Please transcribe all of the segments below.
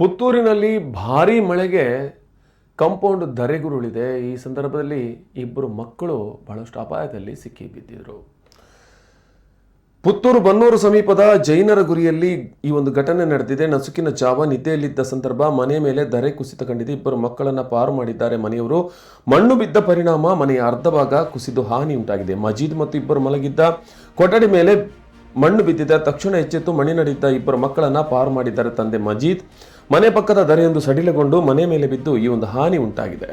ಪುತ್ತೂರಿನಲ್ಲಿ ಭಾರಿ ಮಳೆಗೆ ಕಂಪೌಂಡ್ ಧರೆಗುರುಳಿದೆ. ಈ ಸಂದರ್ಭದಲ್ಲಿ ಇಬ್ಬರು ಮಕ್ಕಳು ಬಹಳಷ್ಟು ಅಪಾಯದಲ್ಲಿ ಸಿಕ್ಕಿ ಬಿದ್ದಿದ್ರು ಪುತ್ತೂರು ಬನ್ನೂರು ಸಮೀಪದ ಜೈನರ ಗುರಿಯಲ್ಲಿ ಈ ಒಂದು ಘಟನೆ ನಡೆದಿದೆ. ನಸುಕಿನ ಜಾವ ನಿದ್ದೆಯಲ್ಲಿದ್ದ ಸಂದರ್ಭ ಮನೆ ಮೇಲೆ ಧರೆ ಕುಸಿತ ಕಂಡಿದೆ. ಇಬ್ಬರು ಮಕ್ಕಳನ್ನು ಪಾರು ಮಾಡಿದ್ದಾರೆ ಮನೆಯವರು. ಮಣ್ಣು ಬಿದ್ದ ಪರಿಣಾಮ ಮನೆಯ ಅರ್ಧ ಭಾಗ ಕುಸಿದು ಹಾನಿ ಉಂಟಾಗಿದೆ. ಮಜೀದ್ ಮತ್ತು ಇಬ್ಬರು ಮಲಗಿದ್ದ ಕೊಠಡಿ ಮೇಲೆ ಮಣ್ಣು ಬಿದ್ದಿದೆ. ತಕ್ಷಣ ಎಚ್ಚೆತ್ತು ಮಣ್ಣಿನಡಿದ್ದ ಇಬ್ಬರು ಮಕ್ಕಳನ್ನು ಪಾರು ಮಾಡಿದ್ದಾರೆ ತಂದೆ ಮಜೀದ್. ಮನೆ ಪಕ್ಕದ ದರೆಯೊಂದು ಸಡಿಲಗೊಂಡು ಮನೆ ಮೇಲೆ ಬಿದ್ದು ಈ ಒಂದು ಹಾನಿ ಉಂಟಾಗಿದೆ.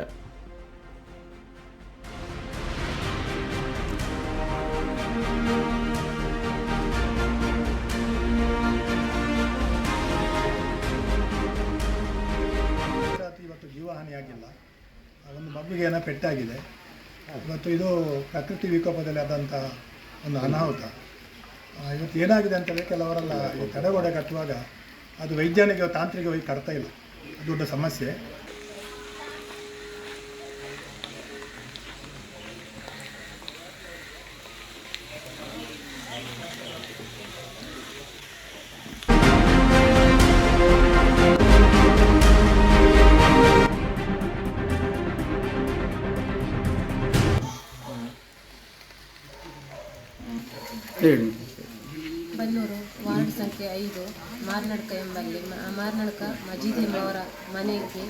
ಇವತ್ತು ಒಂದು ಮಗುವಿಗೆ ಏನೋ ಪೆಟ್ಟಾಗಿದೆ. ಇವತ್ತು ಇದು ಪ್ರಕೃತಿ ವಿಕೋಪದಲ್ಲಿ ಆದಂಥ ಒಂದು ಅನಾಹುತ. ಇವತ್ತು ಏನಾಗಿದೆ ಅಂತ ಕೆಲವರೆಲ್ಲ ಈ ತಡೆಗೋಡೆ ಕಟ್ಟುವಾಗ ಅದು ವೈಜ್ಞಾನಿಕ ತಾಂತ್ರಿಕವಾಗಿ ಕಟ್ತಾ ಇಲ್ಲ. ದೊಡ್ಡ ಸಮಸ್ಯೆ. ಬನ್ನೂರು ವಾರ್ಡ್ ಸಂಖ್ಯೆ ಐದು, ಮಾರ್ನಡ್ಕ ಎಂಬಲ್ಲಿ ಮಾರ್ನಡ್ಕ ಮಜೀದ್ ಎಂಬವರ ಮನೆಗೆ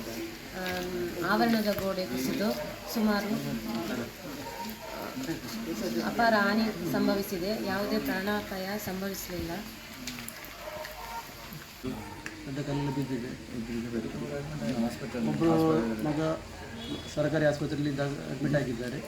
ಆವರಣದ ಗೋಡೆ ಕುಸಿದು ಸುಮಾರು, ಅಪಾರ ಹಾನಿ ಸಂಭವಿಸಿದೆ. ಯಾವುದೇ ಪ್ರಾಣಾಪಾಯ ಸಂಭವಿಸಲಿಲ್ಲ. ಸರ್ಕಾರಿ ಆಸ್ಪತ್ರೆಯಲ್ಲಿ ಅಡ್ಮಿಟ್ ಆಗಿದ್ದಾರೆ.